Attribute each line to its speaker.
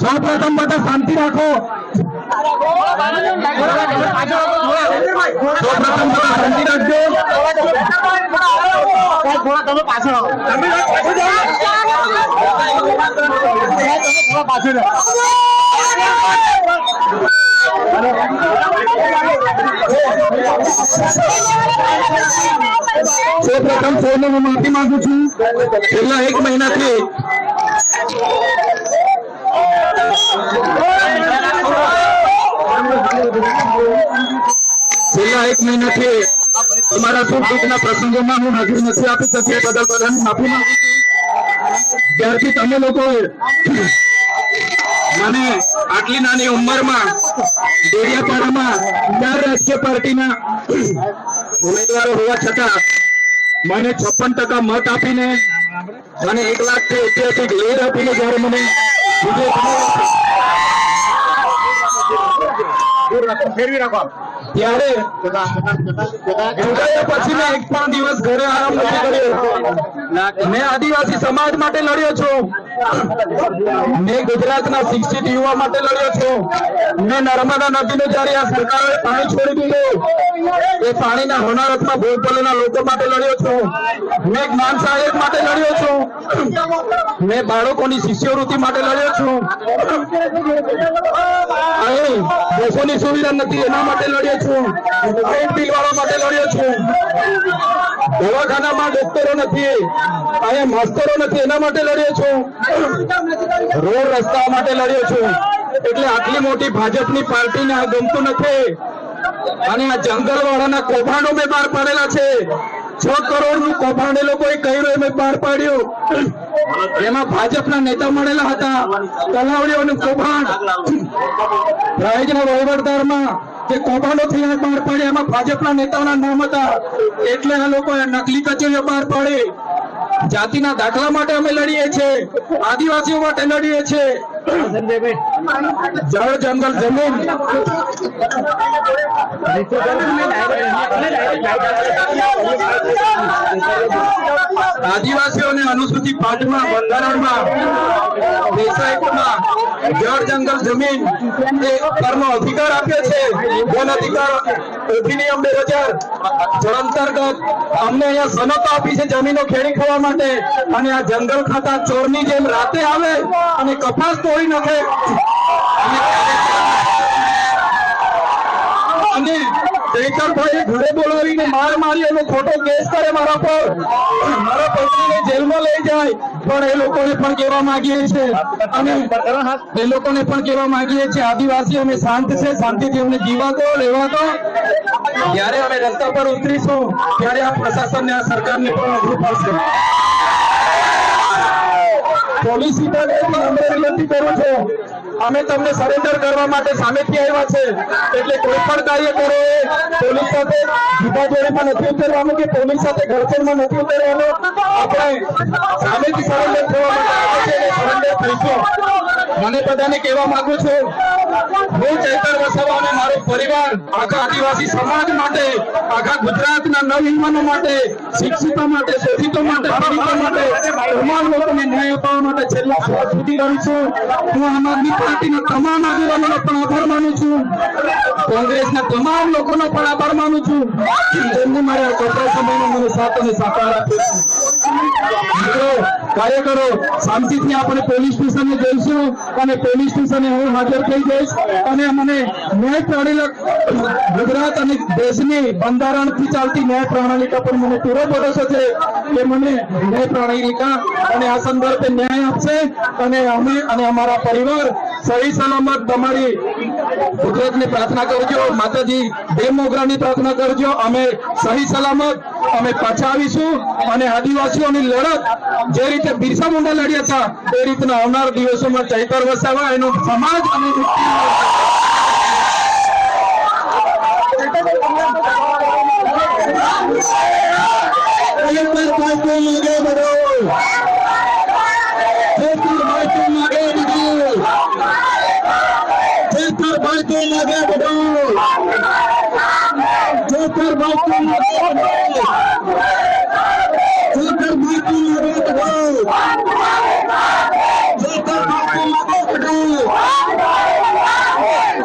Speaker 1: સૌ પ્રથમ બધા શાંતિ રાખો. શાંતિ રાખજો. સૌ પ્રથમ સૌને હું માફી માંગુ છું. છેલ્લા એક મહિનાથી છેલ્લા એક મહિનાથી તમારા સુખ દુઃખના પ્રસંગોમાં હું હાજર નથી આપી શકી બદલ બધાને માફી માંગુ છું. ત્યારથી તમે લોકો મને આટલી નાની ઉંમરમાં ડેડિયાપાડામાં ચાર રાજકીય પાર્ટીના ઉમેદવારો હોવા છતાં મને છપ્પન ટકા મત આપીને મને એક લાખથી ઐતિહાસિક લેર આપીને જયારે મને
Speaker 2: ફેરવી રાખો
Speaker 1: ત્યારે ચૂંટાયા પછી મેં એક પણ દિવસ ઘરે આરામ નથી કર્યો. મેં આદિવાસી સમાજ માટે લડ્યો છું. મેં ગુજરાતના શિક્ષિત યુવા માટે લડ્યો છું. મેં નર્મદા નદીનું જયારે આ સરકારે પાણી છોડી દીધું, એ પાણીના હોનારતમાં ભોગ લોકો માટે લડ્યો છું. મેં જ્ઞાન સહાયક માટે લડ્યો છું. મેં બાળકોની શિષ્યવૃત્તિ માટે લડ્યો છું. અહીં બસોની સુવિધા નથી, એના માટે લડ્યો છું. ટ્રેન બિલ વાળા માટે લડ્યો લડ્યો લડ્યો આ ગમતું નથી. અને આ જંગલ વાળાના કૌભાંડો મેં બહાર પાડેલા છે. છ કરોડનું કૌભાંડ એ લોકોએ કર્યું મેં બહાર પાડ્યું. એમાં ભાજપના નેતા મળેલા હતા. તલાવડીઓનું કૌભાંડ. રાયજના વહીવટદારમાં જે કૌભાંડો થયા બહાર પાડ્યા એમાં ભાજપના નેતાઓના નામ હતા. એટલે આ લોકોએ નકલી કચેરીઓ બહાર પાડી. જાતિના દાખલા માટે અમે લડીએ છીએ. આદિવાસીઓ માટે લડીએ છીએ. જળ, જંગલ, જમીન. આદિવાસીઓને અનુસૂચિત પાંચમાં બંધારણમાં દેસાઈમાં જળ, જંગલ, જમીન એ કરનો અધિકાર આપ્યો છે. વન અધિકાર અધિનિયમ બે હજાર જળ અંતર્ગત અમને અહીંયા સનતો આપી છે જમીનો ખેડી ખાવા માટે. અને આ જંગલ ખાતા ચોરની જેમ રાતે આવે અને કપાસ તોડી નથી અને શેખરભાઈ ઘરે બોલાવીને માર મારી એનો ખોટો કેસ કરે મારા પર. મારા પત્નીને જેલમાં લઈ જાય, પણ એ લોકોને પણ કહેવા માંગીએ છીએ અને એ લોકોને પણ કહેવા માંગીએ છીએ આદિવાસી અમે શાંત છે, શાંતિથી અમને જીવા દો લેવા દો. જ્યારે અમે રસ્તા પર ઉતરીશું, ત્યારે આ પ્રશાસનને આ સરકારને પણ અઘરું પડશે. પોલીસ વિનંતી કરું છું. અમે તમને સરેન્ડર કરવા માટે સામેથી આવ્યા છે. એટલે કોઈ પણ કાર્ય કરો પોલીસ સાથે જુદાજોડીમાં નથી ઉતરવાનું કે પોલીસ સાથે ઘર્ષણમાં નથી ઉતરવાનું. આપણે સામેથી સરેન્ડર થવા માટે સરેન્ડર થઈશું. મને બધાને કહેવા માંગુ છું, હું ચેતર વસાવા અને મારો પરિવાર આખા આદિવાસી સમાજ માટે, આખા ગુજરાતના નવયુવાનો માટે, શિક્ષિતો માટે, શોષિતો માટે, પીડિતો માટે, તમામ લોકોને ન્યાય અપાવવા માટે છેલ્લા શ્વાસ સુધી રહું છું. હું આમ આદમી પાર્ટીના તમામ આગેવાનોનો પણ આભાર માનું છું. કોંગ્રેસના તમામ લોકોનો પણ આભાર માનું છું. જેમને મારા કપરા સમયનો મને સાથ અને સાકાર આપ્યો છે. મિત્રો કાર્યકરો શાંતિથી આપણે પોલીસ સ્ટેશને જઈશું અને પોલીસ સ્ટેશને હું હાજર થઈ જઈશ અને મને ન્યાય પ્રણાલી ગુજરાત અને દેશની બંધારણથી ચાલતી ન્યાય પ્રણાલિકા પર મને પૂરો ભરોસો છે કે મને ન્યાય પ્રણાલિકા અને આ સંદર્ભે ન્યાય આપશે અને અમે અને અમારા પરિવાર સહી સલામત તમારી ગુજરાતની પ્રાર્થના કરજો, માતાજી દેવ મોગરાની પ્રાર્થના કરજો, અમે સહી સલામત, અમે પાછા આવીશું અને આદિવાસીઓની લડત જે રીતે બિરસા મુંડા લડ્યા હતા, એ રીતના આવનાર દિવસોમાં ચૈતર વસાવા, એનો સમાજ અને